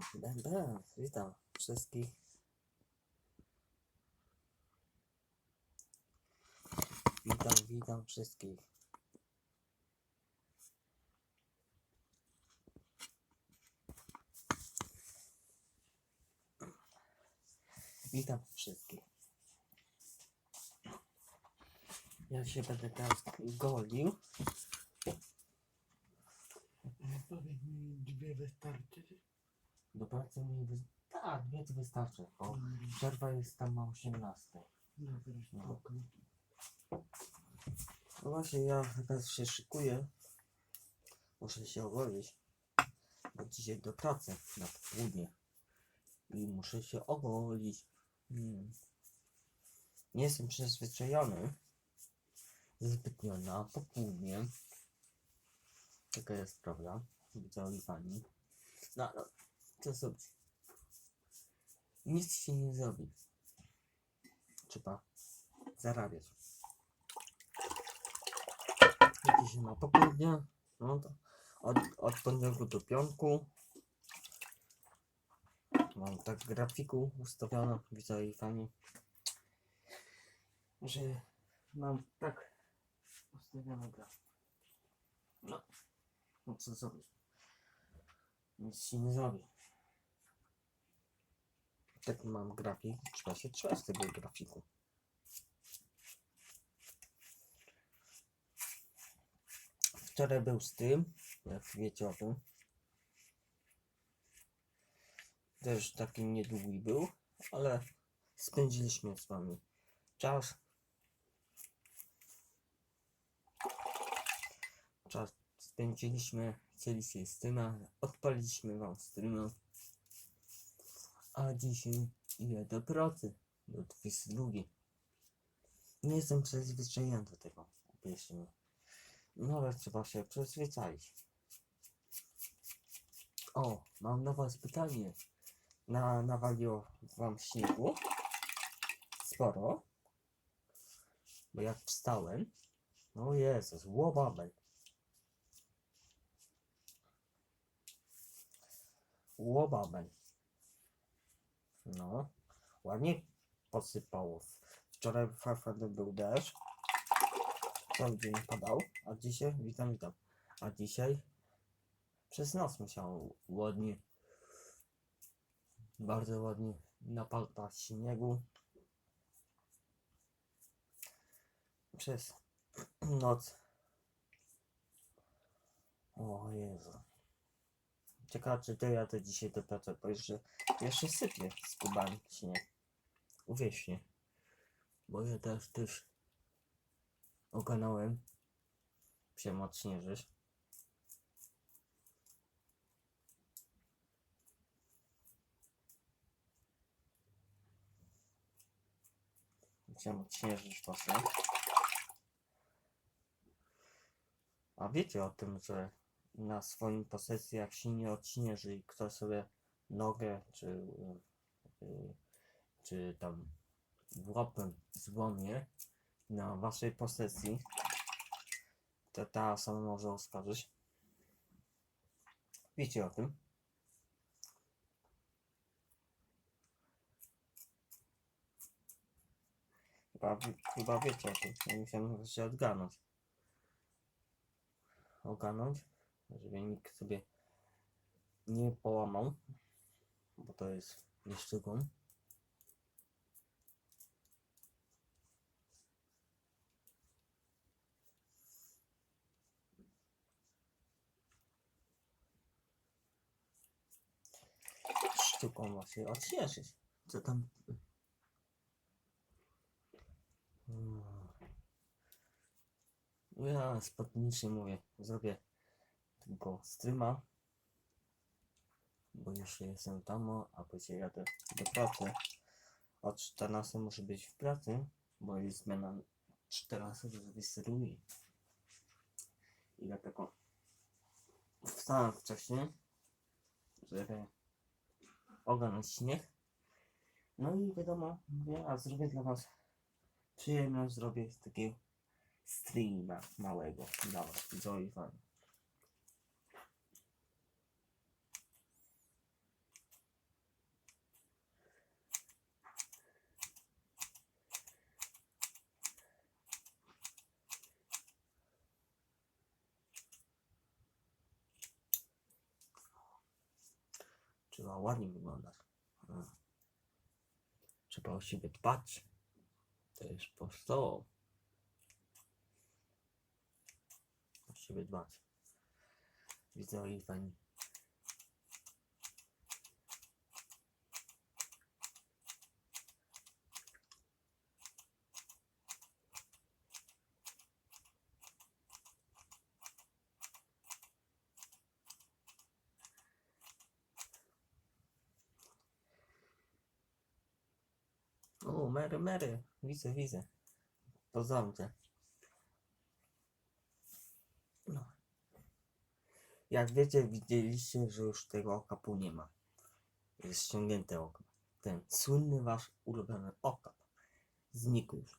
Ben, ben, witam wszystkich. Witam, witam wszystkich. Witam wszystkich. Ja się będę teraz golił. Powiedz mi, dwie wystarczy? Do pracy mi wy... Tak, to wystarczy, bo Dobra, przerwa jest tam o 18. Dobra, No. spoko. No właśnie, ja teraz się szykuję. Muszę się ogolić. Bo dzisiaj do pracy na południe. I muszę się ogolić. Hmm. Nie jestem przyzwyczajony zbytnio na popołudnie. Taka jest prawda. Widzowie fani. No, no, co zrobić? Nic się nie zrobi. Trzeba zarabiać. Dzisiaj ma popołudnie. No to od, od poniedziałku do piątku. Mam tak w grafiku ustawione, widzę i fani, że mam tak ustawiony grafik. No, no co zrobić? Nic się nie zrobi. Tak mam grafik, trzeba się trzymać z tego grafiku. Wczoraj był z tym, jak wiecie o tym. Też taki niedługi był, ale spędziliśmy z wami czas. Czas spędziliśmy, chcieliście streama, odpaliliśmy wam streama. A dzisiaj idę do pracy, do 22. Nie jestem przyzwyczajony do tego, uwierzcie mi. Ale trzeba się przyzwyczaić. O, mam na was pytanie. Na, nawaliło wam śniegu? Sporo. Bo jak wstałem, no Jezus, łobabel. Łobabel. No, ładnie posypało. Wczoraj Farfadę był deszcz. Cały dzień padał, a dzisiaj, witam, witam. A dzisiaj przez noc musiał ładnie, bardzo ładnie napadać śniegu. Przez noc. O Jezu. Ciekawe, czy to ja to dzisiaj do pracy, bo jeszcze, jeszcze sypie z kubami śnieg. Uwierzcie. Bo ja też też ogarnąłem się odśnieżyć. Chciałem odśnieżyć właśnie. A wiecie o tym, że na swoim posesji jak się nie odśnieży i ktoś sobie nogę czy, y, czy tam łapę złamie na waszej posesji, to ta osoba może oskarżyć. Wiecie o tym? Chyba, chyba wiecie o tym. Ja musiałem się odganąć. Ogarnąć, żeby nikt sobie nie połamał, bo to jest jeszcze sztuką właśnie odświeżyć. Co tam? Hmm. Ja spontanicznie mówię, zrobię tylko streama, bo jeszcze jestem tam, a później jadę do pracy. Od 14 muszę być w pracy, bo jest zmiana 14 do 22. I dlatego wstałem wcześniej, żeby ogarnąć śnieg. No i wiadomo, mówię, a zrobię dla was przyjemność, zrobię takiego streama małego dla was, widzowie fani. Trzeba ładnie wyglądać. Trzeba o siebie dbać. To jest podstawowe. O siebie dbać. Widzę i fajnie. O, Mary, Mary. Widzę, widzę. Cię. No. Jak wiecie, widzieliście, że już tego okapu nie ma. Jest ściągnięte oko. Ten słynny wasz ulubiony okap. Znikł już.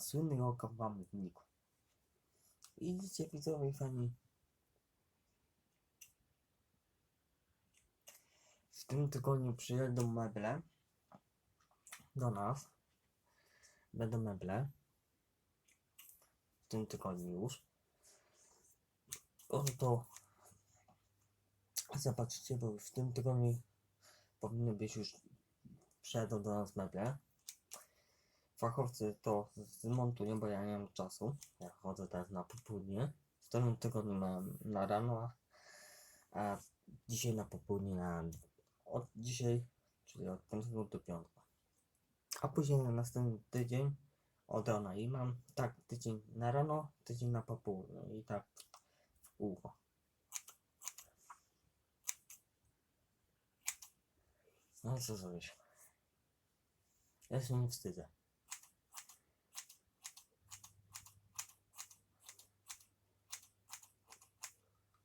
Słynny okap wam znikł. Idziecie widzowie fani. W tym tygodniu przyjedą meble do nas. Będą meble. W tym tygodniu już. Oto zobaczycie, bo w tym tygodniu powinny być już przyjadą do nas meble. Fachowcy to zmontują, bo ja nie mam czasu. Ja chodzę teraz na popołudnie. W tym tygodniu mam na rano, a dzisiaj na popołudnie na od dzisiaj, czyli od piątku do piątku. A później na następny tydzień od rana i mam tak tydzień na rano, tydzień na popołudnie i tak w kółko. No co zrobić? Ja się nie wstydzę.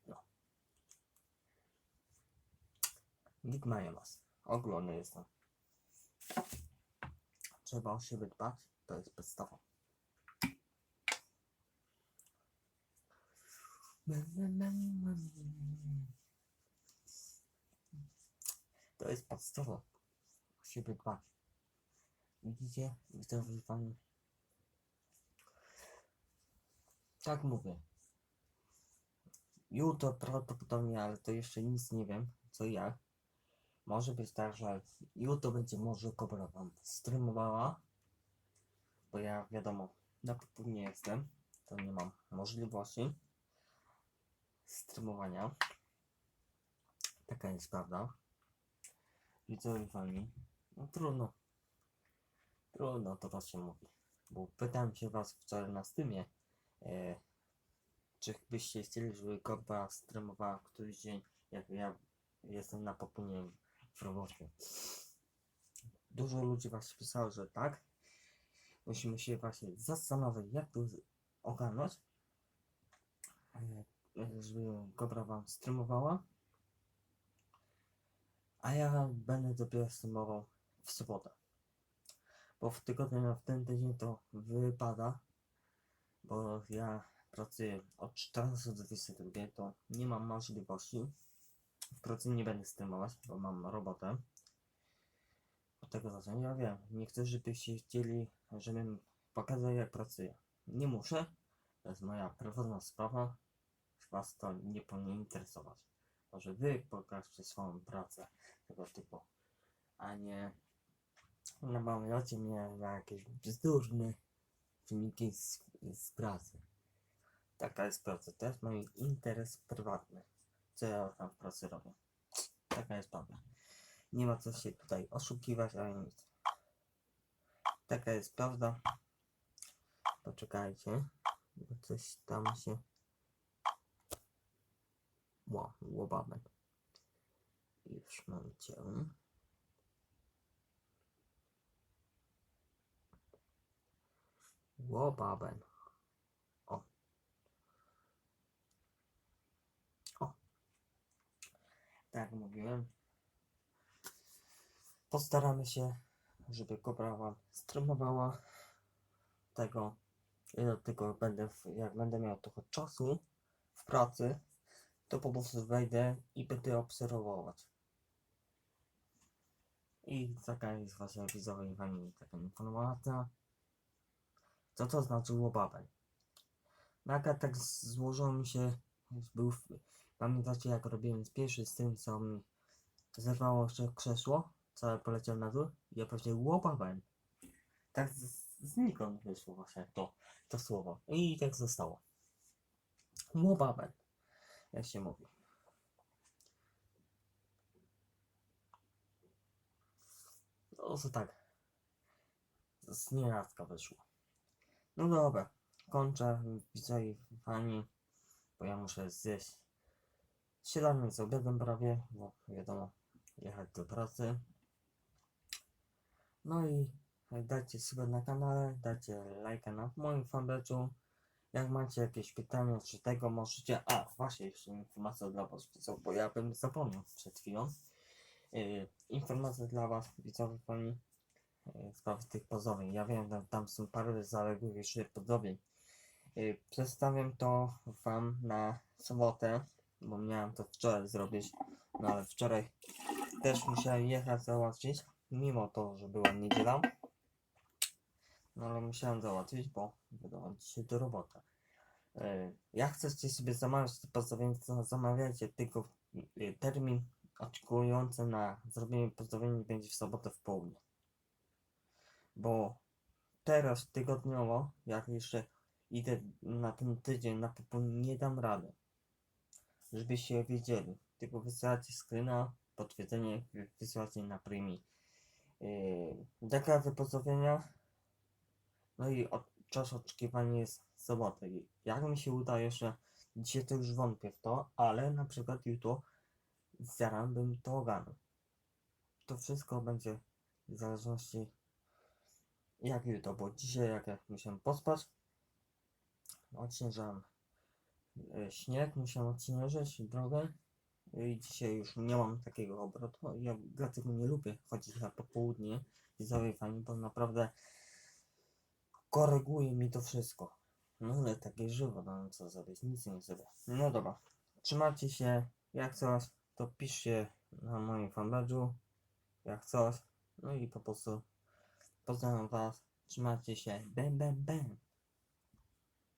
No. Ma nas. Oglądny jestem. Trzeba o siebie dbać. To jest podstawa. To jest podstawa. O siebie dbać. Widzicie? Widzowie pani. Tak mówię. Jutro prawdopodobnie, ale to jeszcze nic nie wiem, co i jak. Może być tak, że jutro będzie może Kobra wam streamowała. Bo ja wiadomo, na popołudnie jestem. To nie mam możliwości streamowania. Taka jest prawda. Widzowie fani. No trudno. Trudno to was się mówi. Bo pytałem się was wczoraj na Steamie, e, czy byście chcieli, żeby Kobra streamowała któryś dzień, jak ja jestem na popołudnie w robocie. Dużo ludzi właśnie pisało, że tak. Musimy się właśnie zastanowić, jak to ogarnąć, e, żeby Kobra wam streamowała. A ja będę dopiero streamował w sobotę. Bo w tygodniu w ten tydzień to wypada, bo ja pracuję od 14 do 22, to nie mam możliwości. W pracy nie będę streamować, bo mam robotę. Od tego zacząłem. Ja wiem, niektórzy byście chcieli, żebym pokazał jak pracuję. Nie muszę, to jest moja prywatna sprawa. Was to nie powinien interesować. Może wy pokażcie swoją pracę tego typu, a nie namawiacie mnie na jakieś bzdurne filmiki z, z pracy. Taka jest praca. To jest mój interes prywatny. Co ja tam w pracy robię. Taka jest prawda. Nie ma co się tutaj oszukiwać, ale nic. Taka jest prawda. Poczekajcie, bo coś tam się... Ło, łobamy. Już mam cię. Łobaben. O. O. Tak jak mówiłem. Postaramy się, żeby Kobra wam streamowała tego. Ja tylko będę, jak będę miał trochę czasu w pracy, to po prostu wejdę i będę obserwować. I taka jest właśnie widzowie wami taka informacja. Co to znaczyło babel? Naga tak złożyło mi się, był, pamiętacie jak robiłem pierwszy z tym, co mi zerwało się krzesło, całe poleciał na dół, i ja powiedziałem łobabel. Tak z, znikąd wyszło właśnie to, to słowo. I tak zostało. Łobabel, jak się mówi. No to tak. Z nieradka wyszło. No dobra, kończę. Widzę fani, bo ja muszę zjeść śniadanie z obiadem prawie, bo wiadomo, jechać do pracy. No i dajcie sobie na kanale, dajcie lajka na moim fanpage'u. Jak macie jakieś pytania czy tego możecie... A, właśnie jeszcze informacja dla was widzów, bo ja bym zapomniał przed chwilą. Yy, informacja dla was widzowie pani yy, w sprawie tych pozowień. Ja wiem, tam, tam są parę zaległych jeszcze pozowień. Yy, przedstawiam to wam na sobotę, bo miałem to wczoraj zrobić, no ale wczoraj też musiałem jechać załatwić, mimo to, że była niedziela. No ale musiałem załatwić, bo wiadomo, dzisiaj do roboty. Yy, Jak chcecie sobie zamawiać te pozdrowienia, to zamawiajcie tylko yy, termin oczekujący na zrobienie pozdrowienia będzie w sobotę w południe. Bo teraz tygodniowo, jak jeszcze idę na ten tydzień na popołudnie, nie dam rady. Żebyście wiedzieli. Tylko wysyłacie screena, potwierdzenie, wy- wysyłacie na primi. Yy, pozdrowienia. No i od, czas oczekiwania jest soboty. I Jak mi się uda jeszcze, dzisiaj to już wątpię w to, ale na przykład jutro zaraz bym to ogarnął. To wszystko będzie w zależności jak jutro, bo dzisiaj jak ja musiałem pospać, odśnieżałem śnieg, musiałem odśnieżyć drogę. I dzisiaj już nie mam takiego obrotu. Ja dlatego nie lubię chodzić na popołudnie. I fani, bo naprawdę koryguje mi to wszystko. No ale takie żywo, no co zrobić, nic nie zrobię. No dobra, trzymajcie się, jak coś, to piszcie na moim fanpage'u, jak coś, no i po prostu pozdrawiam was, trzymajcie się, bam bam bam.